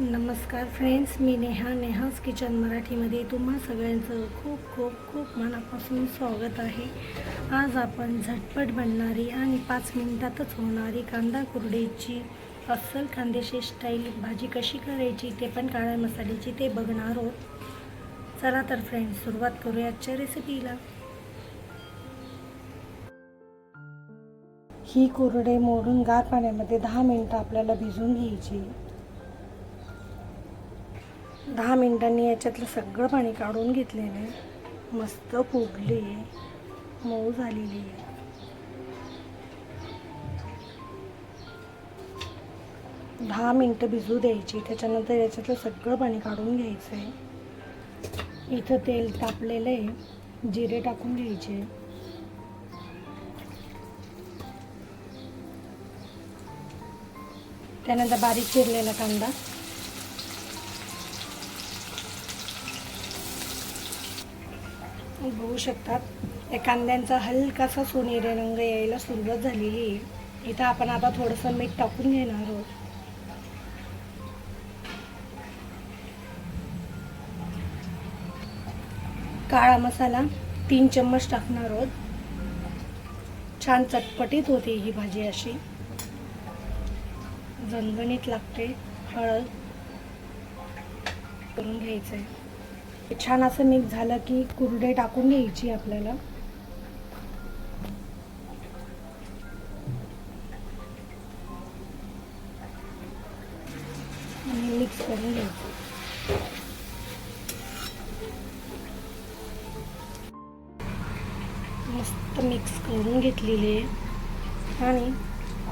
नमस्कार फ्रेंड्स मी नेहा. नेहाज किचन मराठीमध्ये तुम्हा सगळ्यांचं खूप खूप खूप मनापासून स्वागत आहे. आज आपण झटपट बनणारी आणि पाच मिनिटातच होणारी कांदा कुरडेची अस्सल खानदेशी स्टाईल भाजी कशी करायची ते पण काळ्या मसाल्याची ते बघणार आहोत. चला तर फ्रेंड्स सुरुवात करूया आजच्या रेसिपीला ही कुरडे मोडून गार पाण्यामध्ये दहा मिनटं आपल्याला भिजून घ्यायची. दहा मिनिटांनी याच्यातलं सगळं पाणी काढून घेतलेलं आहे. मस्त फुगली आहे. मऊ झालेली आहे. दहा मिनटं भिजू द्यायची. त्याच्यानंतर याच्यातलं सगळं पाणी काढून घ्यायचं आहे इथं तेल तापलेलं आहे. जिरे टाकून घ्यायचे. त्यानंतर बारीक चिरलेला कांदा. बघू शकतात या कांद्यांचा हलकासा सोनेरी रंग यायला सुरुवात झालेली आहे. इथं आपण आता थोडंसं मीठ टाकून घेणार आहोत. काळा मसाला तीन चम्मच टाकणार आहोत. छान चटपटीत होते ही भाजी अशी. झणझणीत लागते हळद करून घ्यायचं आहे छान असं मिक्स झालं की कुरडे टाकून घ्यायची आपल्याला. आणि मिक्स करून घ्यायची. मस्त मिक्स करून घेतलेली आहे. आणि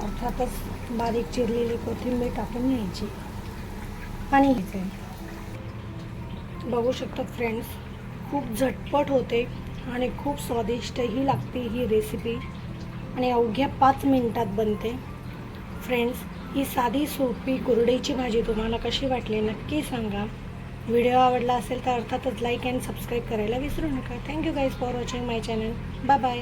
अर्थातच बारीक चिरलेली कोथिंबीर टाकून घ्यायची. आणि घ्यायचं बघू शकतात फ्रेंड्स खूप झटपट होते आणि खूप स्वादिष्टही लागते ही रेसिपी आणि अवघ्या पाच मिनटात बनते. फ्रेंड्स ही साधी सोपी कुरडईची भाजी तुम्हाला कशी वाटली नक्की सांगा. व्हिडिओ आवडला असेल तर अर्थातच लाईक अँड सबस्क्राईब करायला विसरू नका. Thank you guys for watching my channel bye bye